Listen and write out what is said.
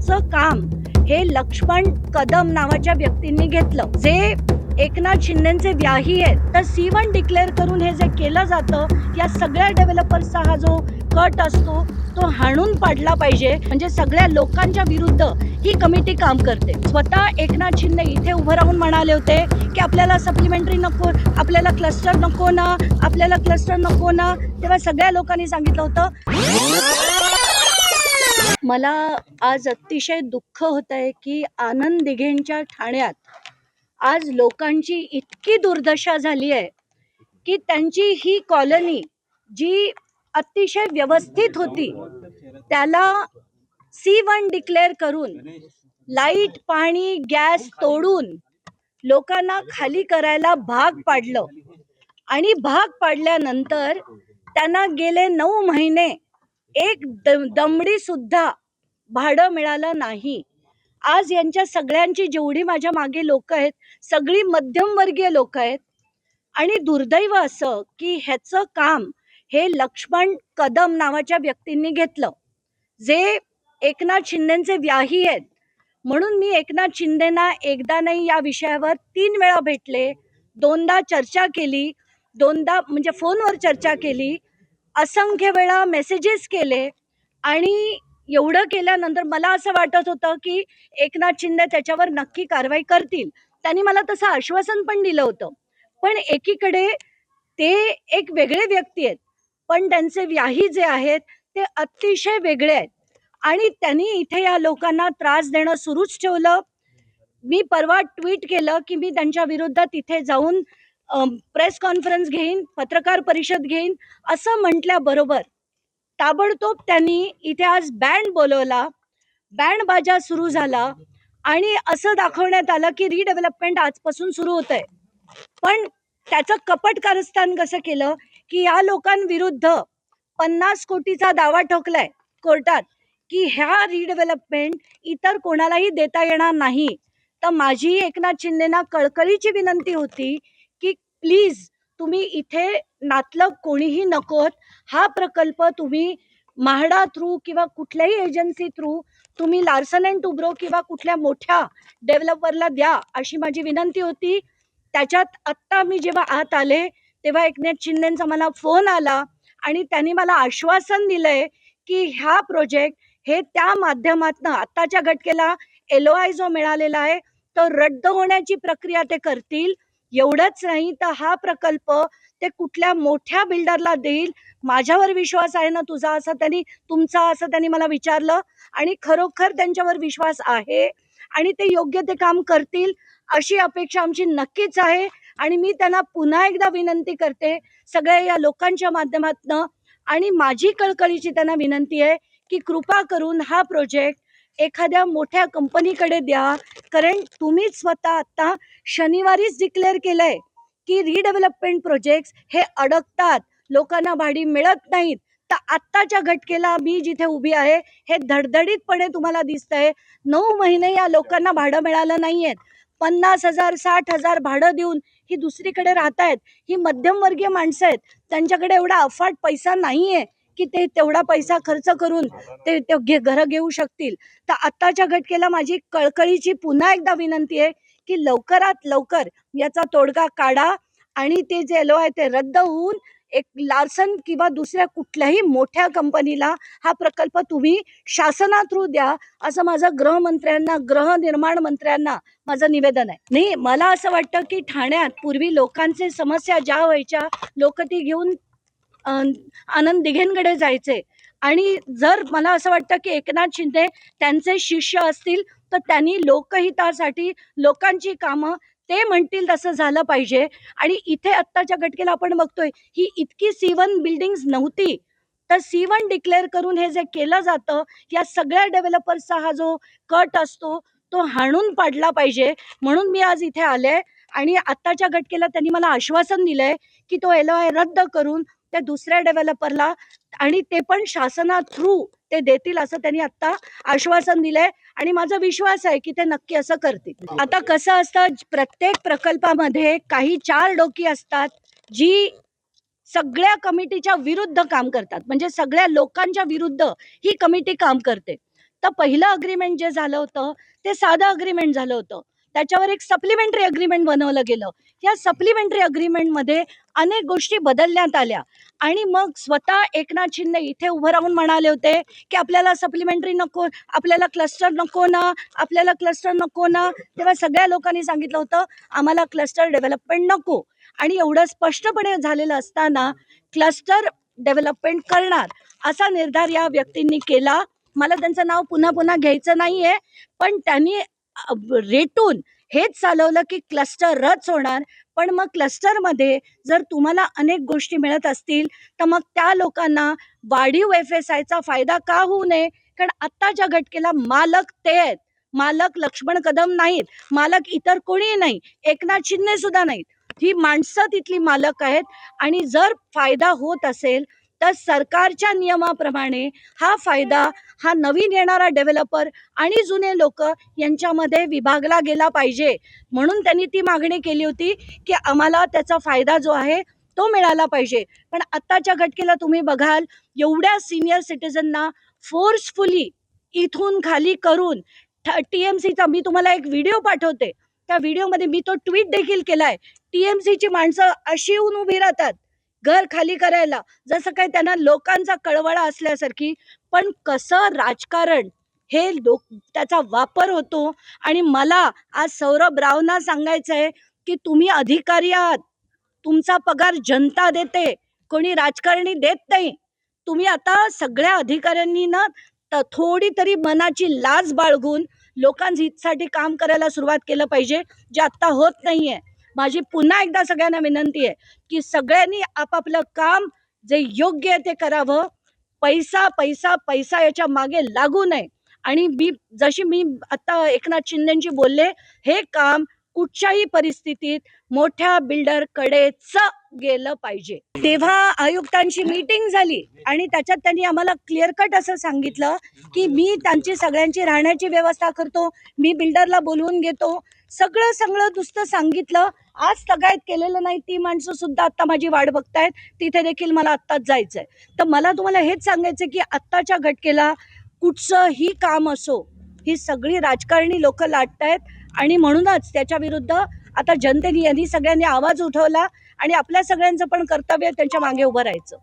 ह्याचं काम हे लक्ष्मण कदम नावाच्या व्यक्तींनी घेतलं. जे एकनाथ शिंदेचे व्याही आहेत तर सी वन डिक्लेअर करून हे जे केलं जातं या सगळ्या डेव्हलपर्सचा हा जो कट असतो तो हाणून पाडला पाहिजे. म्हणजे सगळ्या लोकांच्या विरुद्ध ही कमिटी काम करते. स्वतः एकनाथ शिंदे इथे उभं राहून म्हणाले होते की आपल्याला सप्लिमेंटरी नको आपल्याला क्लस्टर नको ना आपल्याला क्लस्टर नको ना. तेव्हा सगळ्या लोकांनी सांगितलं होतं. मला आज अतिशय दुःख होत आहे की आनंद दिघेंच्या ठाण्यात आज लोकांची इतकी दुर्दशा झाली आहे की त्यांची ही कॉलनी जी अतिशय व्यवस्थित होती त्याला सी वन डिक्लेअर करून लाइट पाणी गॅस तोडून लोकांना खाली करायला भाग पाडलं. आणि भाग पाडल्यानंतर त्यांना गेले नऊ महिने एक दमडी सुद्धा भाडं मिळालं नाही. आज यांच्या सगळ्यांची जेवढी माझ्या मागे लोक आहेत सगळी मध्यमवर्गीय लोक आहेत आणि दुर्दैव असं की ह्याचं काम हे लक्ष्मण कदम नावाच्या व्यक्तींनी घेतलं. जे एकनाथ शिंदेचे व्याही आहेत. म्हणून मी एकनाथ शिंदेना एकदा नाही या विषयावर तीन वेळा भेटले. दोनदा चर्चा केली. दोनदा म्हणजे फोनवर चर्चा केली. असंख्य वेळा मेसेजेस केले आणि एवढं केल्यानंतर मला असं वाटत होतं की एकनाथ शिंदे त्याच्यावर नक्की कारवाई करतील. त्यांनी मला तसं आश्वासन पण दिलं होतं. पण एकीकडे ते एक वेगळे व्यक्ती आहेत. पण त्यांचे व्याही जे आहेत ते अतिशय वेगळे आहेत. आणि त्यांनी इथे या लोकांना त्रास देणं सुरूच ठेवलं. मी परवा ट्विट केलं की मी त्यांच्या विरुद्ध तिथे जाऊन प्रेस कॉन्फरन्स घेईन पत्रकार परिषद घेईन असं म्हटल्याबरोबर ताबडतोब त्यांनी इथे आज बँड बोलवला. बँड बाजा सुरू झाला आणि असं दाखवण्यात आलं की रिडेव्हलपमेंट आजपासून सुरू होत आहे पण त्याचं कपट कारस्थान कसं केलं की या लोकांविरुद्ध पन्नास कोटीचा दावा ठोकलाय कोर्टात की ह्या रिडेव्हलपमेंट इतर कोणालाही देता येणार नाही. तर माझी एकनाथ शिंदेना कळकळीची विनंती होती प्लीज तुम्ही इथे नातलग कोणीही नकोत हा प्रकल्प तुम्ही म्हाडा थ्रू किंवा कुठल्याही एजन्सी थ्रू तुम्ही लार्सन अँड टुब्रो किंवा कुठल्या मोठ्या डेव्हलपरला द्या अशी माझी विनंती होती. त्याच्यात आत्ता मी जेव्हा आत आले तेव्हा एकनाथ शिंदेचा मला फोन आला आणि त्यांनी मला आश्वासन दिलंय की ह्या प्रोजेक्ट हे त्या माध्यमातनं आत्ताच्या घटकेला एलओआय आय जो मिळालेला आहे तो रद्द होण्याची प्रक्रिया ते करतील. एवढंच नाही तर हा प्रकल्प ते कुठल्या मोठ्या बिल्डरला देईल? माझ्यावर विश्वास आहे ना तुझा? असं त्यांनी तुमचा असं त्यांनी मला विचारलं आणि खरोखर त्यांच्यावर विश्वास आहे आणि ते योग्य ते काम करतील अशी अपेक्षा आमची नक्कीच आहे आणि मी त्यांना पुन्हा एकदा विनंती करते सगळ्या या लोकांच्या माध्यमातनं आणि माझी कळकळीची त्यांना विनंती आहे की कृपा करून हा प्रोजेक्ट एखाद्या मोठ्या कंपनीकडे द्या. कारण तुम्हीच स्वतः आता शनिवारीच डिक्लेअर केलंय की रिडेव्हलपमेंट प्रोजेक्ट हे अडकतात. लोकांना भाडी मिळत नाहीत. तर आत्ताच्या घटकेला मी जिथे उभी आहे हे धडधडीतपणे तुम्हाला दिसतंय. नऊ महिने या लोकांना भाडं मिळालं नाहीये पन्नास हजार साठ हजार भाडं देऊन ही दुसरीकडे राहत आहेत ही मध्यमवर्गीय माणसं आहेत. त्यांच्याकडे एवढा अफाट पैसा नाहीये. की ते तेवढा पैसा खर्च करून ते ते घे घरं घेऊ शकतील. तर आत्ताच्या घटकेला माझी कळकळीची पुन्हा एकदा विनंती आहे की लवकरात लवकर याचा तोडगा काढा आणि ते जे एलो आहे ते रद्द होऊन एक लार्सन किंवा दुसऱ्या कुठल्याही मोठ्या कंपनीला हा प्रकल्प तुम्ही शासना थ्रू द्या असं माझं गृहमंत्र्यांना गृहनिर्माण मंत्र्यांना माझं निवेदन आहे. नाही मला असं वाटतं की ठाण्यात पूर्वी लोकांचे समस्या ज्या व्हायच्या लोक ती घेऊन आनंद दिघेंकडे जायचे. आणि जर मला असं वाटतं की एकनाथ शिंदे त्यांचे शिष्य असतील तर त्यांनी लोकहितासाठी लोकांची कामं ते म्हणतील तसं झालं पाहिजे. आणि इथे आत्ताच्या घटकेला आपण बघतोय ही इतकी सी वन बिल्डिंग्स नव्हती. तर सी वन डिक्लेअर करून हे जे केलं जातं या सगळ्या डेव्हलपर्सचा हा जो कट असतो तो हाणून पाडला पाहिजे. म्हणून मी आज इथे आले. आणि आत्ताच्या घटकेला त्यांनी मला आश्वासन दिलंय की तो एल रद्द करून त्या दुसऱ्या डेव्हलपरला आणि ते पण शासना थ्रू ते देतील असं त्यांनी आता आश्वासन दिलंय आणि माझा विश्वास आहे की ते नक्की असं करतील. आता कसं असतं प्रत्येक प्रकल्पामध्ये काही चार डोकी असतात जी सगळ्या कमिटीच्या विरुद्ध काम करतात. म्हणजे सगळ्या लोकांच्या विरुद्ध ही कमिटी काम करते. तर पहिलं अग्रीमेंट जे झालं होतं ते साधं अग्रीमेंट झालं होतं. त्याच्यावर एक सप्लिमेंटरी अग्रीमेंट बनवलं गेलं. या सप्लिमेंटरी अग्रीमेंटमध्ये अनेक गोष्टी बदलण्यात आल्या. आणि मग स्वतः एकनाथ शिंदे इथे उभं राहून म्हणाले होते की आपल्याला सप्लिमेंटरी नको आपल्याला क्लस्टर नको ना आपल्याला क्लस्टर नको ना. तेव्हा सगळ्या लोकांनी सांगितलं होतं आम्हाला क्लस्टर डेव्हलपमेंट नको. आणि एवढं स्पष्टपणे झालेलं असताना क्लस्टर डेव्हलपमेंट करणार असा निर्धार या व्यक्तींनी केला. मला त्यांचं नाव पुन्हा पुन्हा घ्यायचं नाहीये पण त्यांनी रेटून हेच चालवलं की क्लस्टर रच होणार. पण मग क्लस्टरमध्ये जर तुम्हाला अनेक गोष्टी मिळत असतील तर मग त्या लोकांना वाढीव एफ एस आयचा फायदा का होऊ नये? कारण आत्ताच्या घटकेला मालक ते आहेत. मालक लक्ष्मण कदम नाहीत. मालक इतर कोणीही नाही. एकनाथ शिंदे सुद्धा नाहीत. ही माणसं तिथली मालक आहेत. आणि जर फायदा होत असेल तर सरकारच्या नियमाप्रमाणे हा फायदा हा नवीन येणारा डेव्हलपर आणि जुने लोक यांच्यामध्ये विभागला गेला पाहिजे. म्हणून त्यांनी ती मागणी केली होती की आम्हाला त्याचा फायदा जो आहे तो मिळाला पाहिजे. पण आत्ताच्या घटकेला तुम्ही बघाल एवढ्या सिनियर सिटीजनना फोर्सफुली इथून खाली करून टी एम सीचा मी तुम्हाला एक व्हिडिओ पाठवते. त्या व्हिडिओमध्ये मी तो ट्विट देखील केलाय. टी एम सीची माणसं अशी येऊन उभी राहतात. घर खाली करायला. जसं काही त्यांना लोकांचा कळवळा असल्यासारखी पण कसं राजकारण हे लोक त्याचा वापर होतो. आणि मला आज सौरभ रावना सांगायचं आहे की तुम्ही अधिकारी आहात. तुमचा पगार जनता देते. कोणी राजकारणी देत नाही. तुम्ही आता सगळ्या अधिकाऱ्यांनी ना त- थोडी तरी मनाची लाज बाळगून लोकांच्या हितसाठी काम करायला सुरुवात केलं पाहिजे जे आत्ता होत नाहीये. माझी पुन्हा एकदा सगळ्यांना विनंती आहे की सगळ्यांनी आपापलं काम जे योग्य आहे ते करावं. पैसा पैसा पैसा याच्या मागे लागू नये. आणि मी जशी मी आता एकनाथ शिंदेची बोलले हे काम कुठच्याही परिस्थितीत मोठ्या बिल्डर कडेच गेलं पाहिजे. तेव्हा आयुक्तांची मीटिंग झाली आणि त्याच्यात त्यांनी आम्हाला क्लिअर कट असं सांगितलं की मी त्यांची सगळ्यांची राहण्याची व्यवस्था करतो मी बिल्डरला बोलवून घेतो सगळं सगळं नुसतं सांगितलं. आज सगळ्यात केलेलं नाही ती माणसं सुद्धा आता माझी वाट बघतायत. तिथे देखील मला आत्ताच जायचंय. तर मला तुम्हाला हेच सांगायचं की आत्ताच्या घटकेला कुठचंही काम असो ही सगळी राजकारणी लोक लाटतायत. आणि म्हणूनच त्याच्या विरुद्ध आता जनतेने यांनी सगळ्यांनी आवाज उठवला आणि आपल्या सगळ्यांचं पण कर्तव्य त्यांच्या मागे उभं राहायचं.